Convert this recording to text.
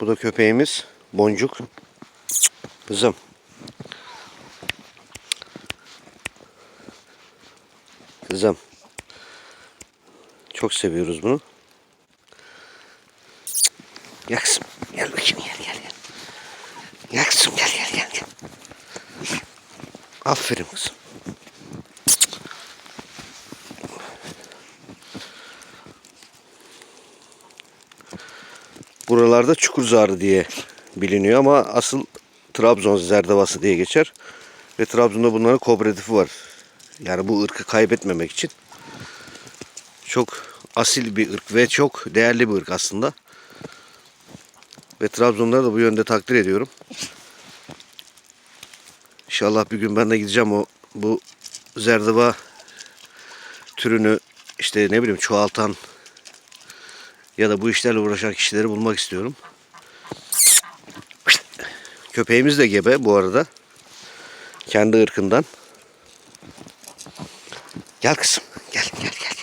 Bu da köpeğimiz Boncuk. Kızım. Kızım. Çok seviyoruz bunu. Kızım. Gel bakayım gel gel gel. Gel gel gel. gel. Aferin kızım. Buralarda çukur zarı diye biliniyor ama asıl Trabzon zerdavası diye geçer. Ve Trabzon'da bunların kooperatifi var. Yani bu ırkı kaybetmemek için. Çok asil bir ırk ve çok değerli bir ırk aslında. Ve Trabzonları da bu yönde takdir ediyorum. İnşallah bir gün ben de gideceğim o bu zerdava türünü işte ne bileyim çoğaltan ya da bu işlerle uğraşan kişileri bulmak istiyorum. Köpeğimiz de gebe bu arada. Kendi ırkından. Gel kızım. Gel gel gel.